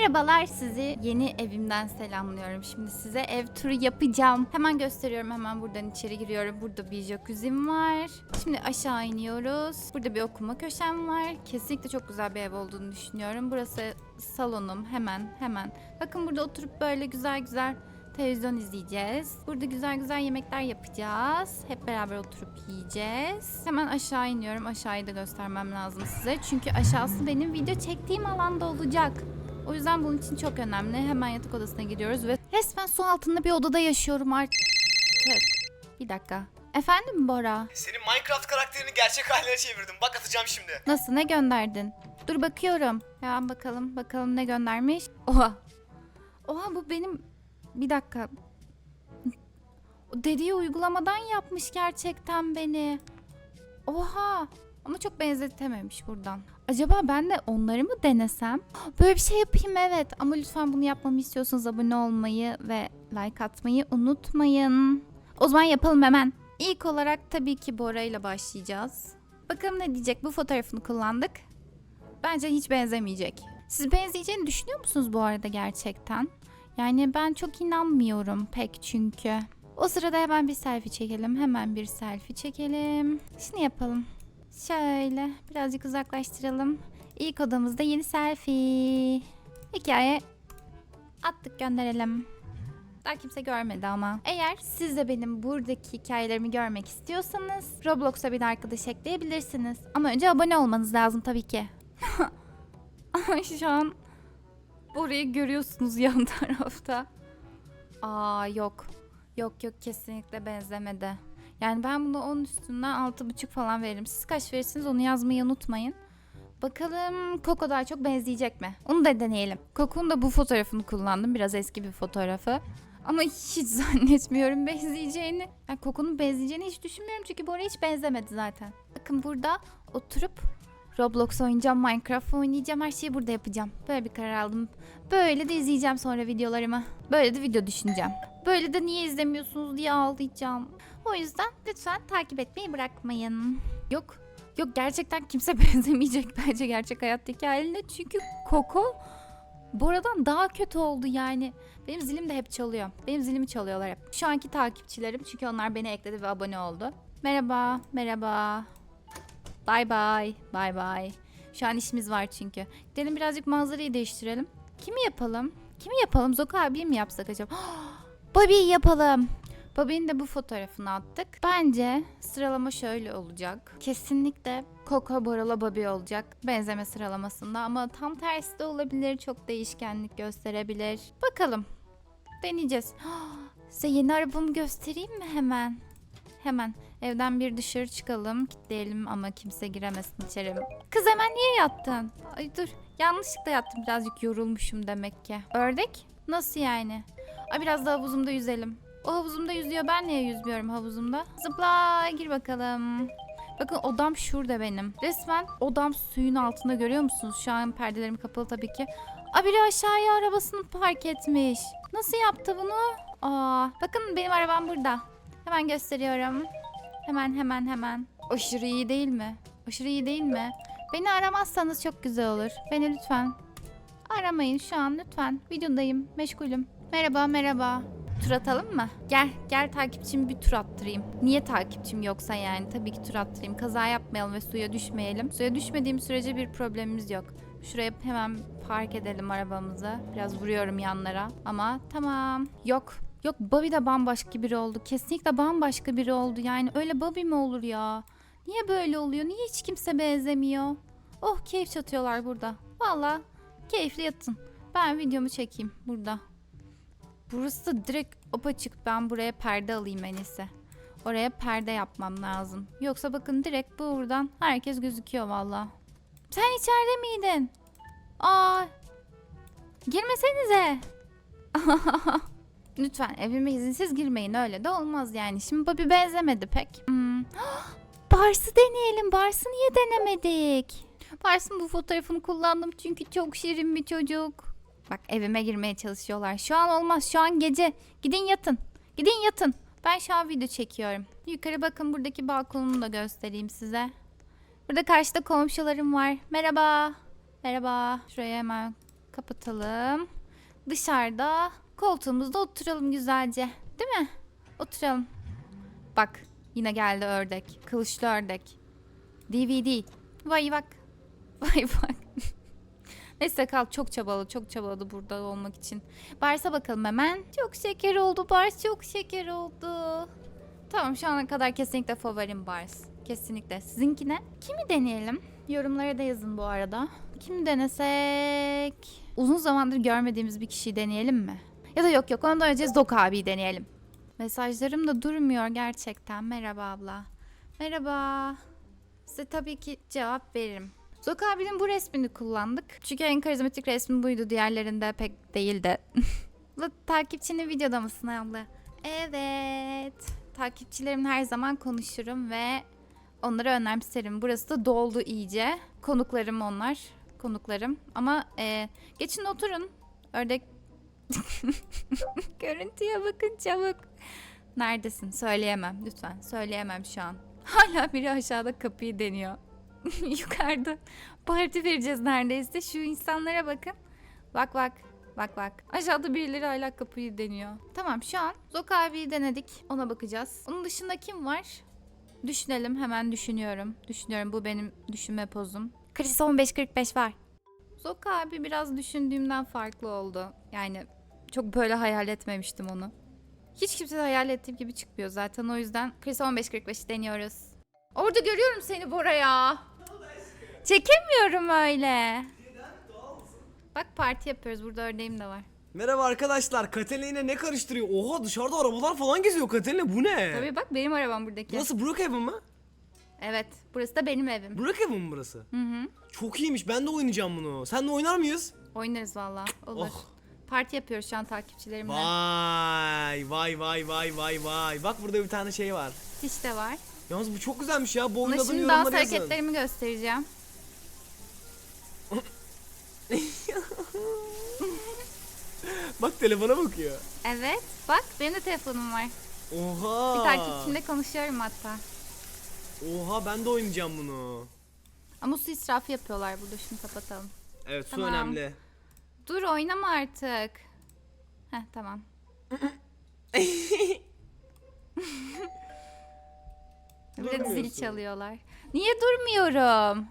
Merhabalar sizi yeni evimden selamlıyorum. Şimdi size ev turu yapacağım. Hemen gösteriyorum hemen buradan içeri giriyorum. Burada bir jacuzzi'm var. Şimdi aşağı iniyoruz. Burada bir okuma köşem var. Kesinlikle çok güzel bir ev olduğunu düşünüyorum. Burası salonum hemen hemen. Bakın burada oturup böyle güzel güzel televizyon izleyeceğiz. Burada güzel güzel yemekler yapacağız. Hep beraber oturup yiyeceğiz. Hemen aşağı iniyorum. Aşağıyı da göstermem lazım size. Çünkü aşağısı benim video çektiğim alanda olacak. O yüzden bunun için çok önemli. Hemen yatak odasına gidiyoruz ve resmen su altında bir odada yaşıyorum artık. Bir dakika. Efendim Bora? Senin Minecraft karakterini gerçek haline çevirdim. Bak atacağım şimdi. Nasıl ne gönderdin? Dur bakıyorum. Hemen bakalım bakalım ne göndermiş. Oha. Oha bu benim bir dakika. Dediği uygulamadan yapmış gerçekten beni. Oha. Ama çok benzetememiş buradan. Acaba ben de onları mı denesem? Böyle bir şey yapayım evet. Ama lütfen bunu yapmamı istiyorsanız abone olmayı ve like atmayı unutmayın. O zaman yapalım hemen. İlk olarak tabii ki Bora ile başlayacağız. Bakalım ne diyecek? Bu fotoğrafını kullandık. Bence hiç benzemeyecek. Siz benzeyeceğini düşünüyor musunuz bu arada gerçekten? Yani ben çok inanmıyorum pek çünkü. O sırada hemen bir selfie çekelim. Hemen bir selfie çekelim. Şunu yapalım. Şöyle birazcık uzaklaştıralım. İlk odamızda yeni selfie. Hikaye attık gönderelim. Daha kimse görmedi ama. Eğer siz de benim buradaki hikayelerimi görmek istiyorsanız Roblox'a bir arkadaş ekleyebilirsiniz. Ama önce abone olmanız lazım tabii ki. Şu an burayı görüyorsunuz yan tarafta. Aa yok. Yok yok kesinlikle benzemedi. Yani ben bunu 10 üstünden 6,5 falan veririm. Siz kaç verirsiniz onu yazmayı unutmayın. Bakalım Coco daha çok benzeyecek mi? Onu da deneyelim. Coco'nun da bu fotoğrafını kullandım. Biraz eski bir fotoğrafı. Ama hiç zannetmiyorum benzeyeceğini. Yani Coco'nun benzeyeceğini hiç düşünmüyorum çünkü Bora hiç benzemedi zaten. Bakın burada oturup Roblox oynayacağım, Minecraft oynayacağım, her şeyi burada yapacağım. Böyle bir karar aldım. Böyle de izleyeceğim sonra videolarımı. Böyle de video düşüneceğim. Böyle de niye izlemiyorsunuz diye ağlayacağım. O yüzden lütfen takip etmeyi bırakmayın. Yok, yok gerçekten kimse benzemeyecek bence gerçek hayattaki haline. Çünkü Coco Bora'dan daha kötü oldu yani. Benim zilim de hep çalıyor. Benim zilimi çalıyorlar hep. Şu anki takipçilerim çünkü onlar beni ekledi ve abone oldu. Merhaba, merhaba. Bye bye, bye bye. Şu an işimiz var çünkü. Gidelim birazcık manzarayı değiştirelim. Kimi yapalım? Kimi yapalım? Zoka abiyi mi yapsak acaba? Bobby'yi yapalım. Bobby'nin de bu fotoğrafını attık. Bence sıralama şöyle olacak. Kesinlikle Coco, Borala, Bobby olacak. Benzeme sıralamasında ama tam tersi de olabilir. Çok değişkenlik gösterebilir. Bakalım. Deneyeceğiz. Size yeni arabamı göstereyim mi hemen? Hemen evden bir dışarı çıkalım, kilitleyelim ama kimse giremesin içeri. Kız hemen niye yattın? Ay dur, yanlışlıkla yattım. Birazcık yorulmuşum demek ki. Ördek? Nasıl yani? Ay biraz da havuzumda yüzelim. O havuzumda yüzüyor, ben niye yüzmüyorum havuzumda? Zıpla, gir bakalım. Bakın odam şurada benim. Resmen odam suyun altında görüyor musunuz? Şu an perdelerim kapalı tabii ki. Aa biri aşağıya arabasını park etmiş. Nasıl yaptı bunu? Aa, bakın benim arabam burada. Hemen gösteriyorum. Hemen hemen hemen. Aşırı iyi değil mi? Aşırı iyi değil mi? Beni aramazsanız çok güzel olur. Beni lütfen. Aramayın şu an lütfen. Videodayım. Meşgulüm. Merhaba merhaba. Tur atalım mı? Gel gel takipçimi bir tur attırayım. Niye takipçim yoksa yani? Tabii ki tur attırayım. Kaza yapmayalım ve suya düşmeyelim. Suya düşmediğim sürece bir problemimiz yok. Şuraya hemen park edelim arabamızı. Biraz vuruyorum yanlara. Ama tamam. Yok. Yok Bobby de bambaşka biri oldu. Kesinlikle bambaşka biri oldu. Yani öyle Bobby mi olur ya? Niye böyle oluyor? Niye hiç kimse benzemiyor? Oh keyif çatıyorlar burada. Valla keyifli yatın. Ben videomu çekeyim burada. Burası da direkt apaçık. Ben buraya perde alayım en iyisi. Oraya perde yapmam lazım. Yoksa bakın direkt buradan herkes gözüküyor valla. Sen içeride miydin? Aa, girmesenize. Lütfen evime izinsiz girmeyin öyle de olmaz yani. Şimdi Bobby benzemedi pek. Hmm. Bars'ı deneyelim. Bars'ı niye denemedik? Bars'ın bu fotoğrafını kullandım çünkü çok şirin bir çocuk. Bak evime girmeye çalışıyorlar. Şu an olmaz. Şu an gece. Gidin yatın. Gidin yatın. Ben şu an video çekiyorum. Yukarı bakın buradaki balkonumu da göstereyim size. Burada karşıda komşularım var. Merhaba. Merhaba. Şuraya hemen Kapatalım. Dışarıda koltuğumuzda oturalım güzelce. Değil mi? Oturalım. Bak yine geldi ördek. Kılıçlı ördek. DVD. Vay bak. Vay bak. Neyse kal çok çabaladı çok çabaladı burada olmak için. Bars'a bakalım hemen. Çok şeker oldu Bars çok şeker oldu. Tamam şu ana kadar kesinlikle favorim Bars. Kesinlikle. Sizinki ne? Kimi deneyelim? Yorumlara da yazın bu arada. Kimi denesek? Uzun zamandır görmediğimiz bir kişiyi deneyelim mi? Ya da yok yok ondan önce Zok abiyi deneyelim. Mesajlarım da durmuyor gerçekten. Merhaba abla. Merhaba. Size tabii ki cevap veririm. Zok abinin bu resmini kullandık. Çünkü en karizmatik resmi buydu. Diğerlerinde pek değildi. Takipçinin videoda mısın abla? Evet. Takipçilerim her zaman konuşurum ve onları önemserim. Burası da doldu iyice. Konuklarım onlar. Konuklarım. Ama e, geçin oturun. Ördek... Görüntüye bakın çabuk. Neredesin? Söyleyemem lütfen. Söyleyemem şu an. Hala biri aşağıda kapıyı deniyor. Yukarıda parti vereceğiz neredeyse. Şu insanlara bakın. Bak bak. Bak bak. Aşağıda birileri hala kapıyı deniyor. Tamam şu an Zok abiyi denedik. Ona bakacağız. Onun dışında kim var? Düşünelim. Hemen düşünüyorum. Düşünüyorum. Bu benim düşünme pozum. Chris 1545 var. Zok abi biraz düşündüğümden farklı oldu. Yani çok böyle hayal etmemiştim onu. Hiç kimse de hayal ettiğim gibi çıkmıyor zaten. O yüzden Chris 1545 deniyoruz. Orada görüyorum seni Bora ya. Çekemiyorum öyle. Bak parti yapıyoruz. Burada ördeğim de var. Merhaba arkadaşlar. Katerina yine ne karıştırıyor? Oha dışarıda arabalar falan geziyor Katerina. Bu ne? Tabii bak benim arabam buradaki. Burası Brookhaven mı? Evet. Burası da benim evim. Brookhaven mı burası? Hı hı. Çok iyiymiş. Ben de oynayacağım bunu. Sen de oynar mıyız? Oynarız valla. Olur. Oh. Parti yapıyoruz şu an takipçilerimle. Vay vay vay vay vay vay. Bak burada bir tane şey var. Hiç de var. Yalnız bu çok güzelmiş ya. Bu oyunun adını şimdi dans hareketlerimi göstereceğim. Bak telefona bakıyor. Evet. Bak benim de telefonum var. Oha. Bir takipçimle konuşuyorum hatta. Oha ben de oynayacağım bunu. Ama su israfı yapıyorlar burada. Şunu kapatalım. Evet su Tamam. önemli. Dur oynama artık. Heh tamam. Bir de zil çalıyorlar. Niye durmuyorum?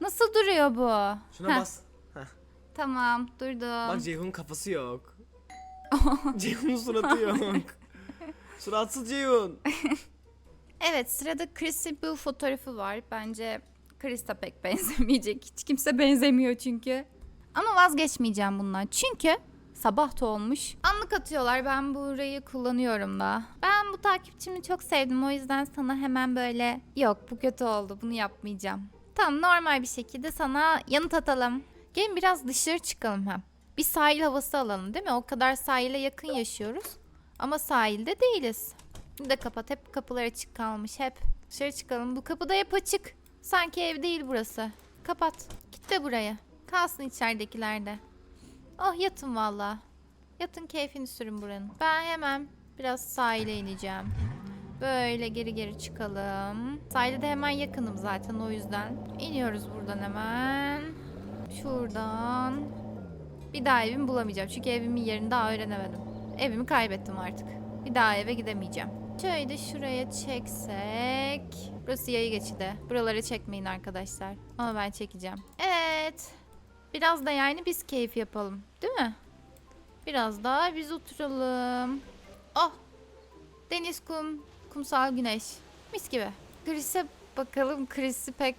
Nasıl duruyor bu? Şuna Heh, bas. Heh. Tamam durdum. Bak Ceyhun'un kafası yok. Ceyhun'un suratı yok. Suratsız Ceyhun. Evet sırada Chris'in bu fotoğrafı var. Bence Chris de pek benzemeyecek. Hiç kimse benzemiyor çünkü. Ama vazgeçmeyeceğim bundan. Çünkü sabah da olmuş. Anlık atıyorlar. Ben burayı kullanıyorum da. Ben bu takipçimi çok sevdim. O yüzden sana hemen böyle yok bu kötü oldu. Bunu yapmayacağım. Tamam normal bir şekilde sana yanıt atalım. Gelin biraz dışarı çıkalım hem. Bir sahil havası alalım değil mi? O kadar sahile yakın yaşıyoruz. Ama sahilde değiliz. Bunu da kapat. Hep kapılar açık kalmış. Hep. Dışarı çıkalım. Bu kapı da hep açık. Sanki ev değil burası. Kapat. Git de buraya. Kalsın içeridekilerde. Oh yatın valla. Yatın keyfini sürün buranın. Ben hemen biraz sahile ineceğim. Böyle geri geri çıkalım. Sahile de hemen yakınım zaten o yüzden. İniyoruz buradan hemen. Şuradan. Bir daha evimi bulamayacağım. Çünkü evimin yerini daha öğrenemedim. Evimi kaybettim artık. Bir daha eve gidemeyeceğim. Şöyle de şuraya çeksek. Burası yayı geçidi. Buraları çekmeyin arkadaşlar. Ama ben çekeceğim. Evet. Biraz da yani biz keyif yapalım. Değil mi? Biraz daha biz oturalım. Oh. Deniz, kum, kumsal, güneş. Mis gibi. Chris'e bakalım. Chris'i pek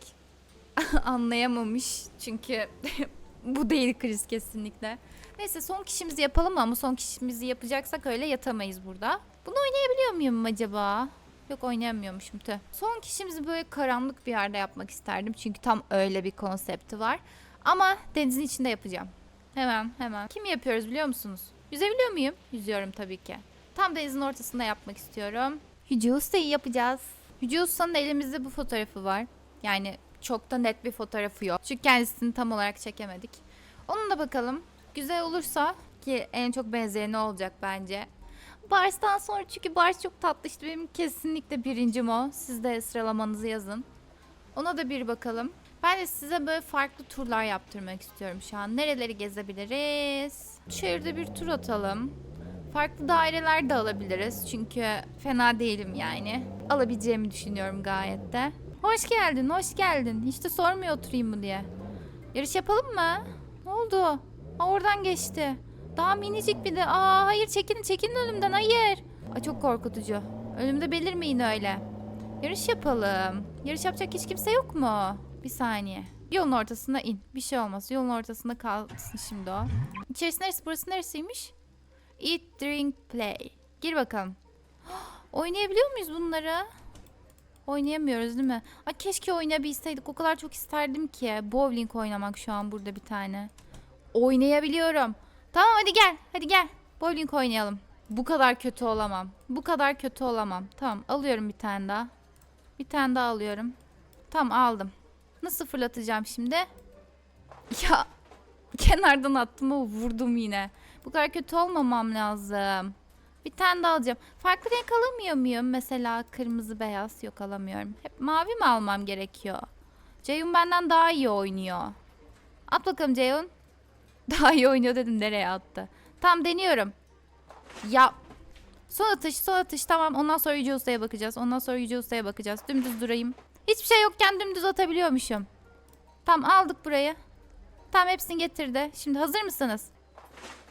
anlayamamış. Çünkü bu değil Chris kesinlikle. Neyse son kişimizi yapalım ama son kişimizi yapacaksak öyle yatamayız burada. Bunu oynayabiliyor muyum acaba? Yok oynayamıyormuşum tüh. Son kişimizi böyle karanlık bir yerde yapmak isterdim. Çünkü tam öyle bir konsepti var. Ama denizin içinde yapacağım. Hemen hemen. Kim yapıyoruz biliyor musunuz? Yüzebiliyor muyum? Yüzüyorum tabii ki. Tam denizin ortasında yapmak istiyorum. Yüce Usta'yı yapacağız. Yüce Usta'nın elimizde bu fotoğrafı var. Yani çok da net bir fotoğrafı yok. Çünkü kendisini tam olarak çekemedik. Onun da bakalım. Güzel olursa ki en çok benzeyeni olacak bence. Bars'tan sonra çünkü Bars çok tatlı işte benim kesinlikle birincim o. Siz de sıralamanızı yazın. Ona da bir bakalım. Ben de size böyle farklı turlar yaptırmak istiyorum şu an. Nereleri gezebiliriz? Şehirde bir tur atalım. Farklı daireler de alabiliriz. Çünkü fena değilim yani. Alabileceğimi düşünüyorum gayet de. Hoş geldin, hoş geldin. Hiç de sormuyor oturayım mı diye. Yarış yapalım mı? Ne oldu? Aa, oradan geçti. Daha minicik bir de. Aa hayır çekilin çekilin önümden hayır. Aa, çok korkutucu. Önümde belirmeyin öyle. Yarış yapalım. Yarış yapacak hiç kimse yok mu? Bir saniye. Yolun ortasına in. Bir şey olmaz. Yolun ortasında kalsın şimdi o. İçerisi neresi? Burası neresiymiş? Eat, drink, play. Gir bakalım. Oynayabiliyor muyuz bunları? Oynayamıyoruz değil mi? Ay keşke oynayabilseydik. O kadar çok isterdim ki. Bowling oynamak şu an burada bir tane. Oynayabiliyorum. Tamam hadi gel. Hadi gel. Bowling oynayalım. Bu kadar kötü olamam. Bu kadar kötü olamam. Tamam alıyorum bir tane daha. Bir tane daha alıyorum. Tamam aldım. Nasıl fırlatacağım şimdi? Ya kenardan attım ama vurdum yine. Bu kadar kötü olmamam lazım. Bir tane daha alacağım. Farklı renk alamıyor muyum? Mesela kırmızı beyaz yok alamıyorum. Hep mavi mi almam gerekiyor? Ceyhun benden daha iyi oynuyor. At bakalım Ceyhun. Daha iyi oynuyor dedim nereye attı. Tamam deniyorum. Ya son atış son atış tamam ondan sonra Yüce Usta'ya bakacağız. Ondan sonra Yüce Usta'ya bakacağız. Dümdüz durayım. Hiçbir şey yokken dümdüz atabiliyormuşum. Tamam aldık burayı. Tamam hepsini getirdi. Şimdi hazır mısınız?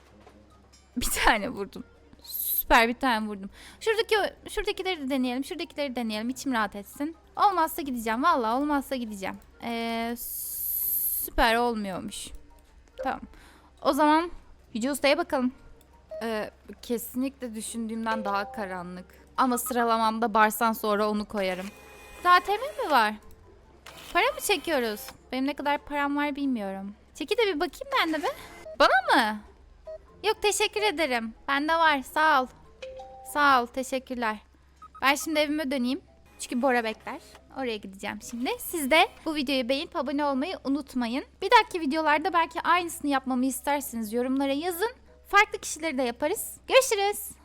Bir tane vurdum. Süper bir tane vurdum. Şuradaki şuradakileri de deneyelim. Şuradakileri deneyelim. İçim rahat etsin. Olmazsa gideceğim. Vallahi olmazsa gideceğim. Ee, süper olmuyormuş. Tamam. O zaman Yüce Usta'ya bakalım. Ee, kesinlikle düşündüğümden daha karanlık. Ama sıralamamda barsan sonra onu koyarım. Daha temin mi var? Para mı çekiyoruz? Benim ne kadar param var bilmiyorum. Çeki de bir bakayım ben de be. Bana mı? Yok teşekkür ederim. Bende var sağ ol. Sağ ol teşekkürler. Ben şimdi evime döneyim. Çünkü Bora bekler. Oraya gideceğim şimdi. Siz de bu videoyu beğenip abone olmayı unutmayın. Bir dahaki videolarda belki aynısını yapmamı isterseniz yorumlara yazın. Farklı kişileri de yaparız. Görüşürüz.